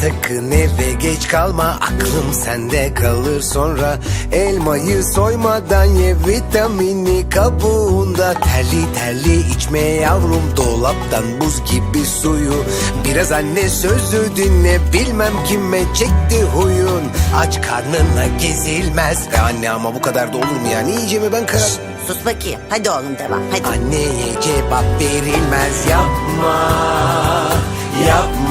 Sakın eve geç kalma aklım sende kalır sonra. Elmayı soymadan ye vitamini kabuğunda. Terli terli içme yavrum dolaptan buz gibi suyu. Biraz anne sözü dinle bilmem kime çekti huyun. Aç karnına gezilmez. Be anne ama bu kadar da olur mu yani yiyeceğimi ben karar Sus bakayım. Hadi oğlum devam. Hadi. Anneye cevap verilmez. Yapma Yapma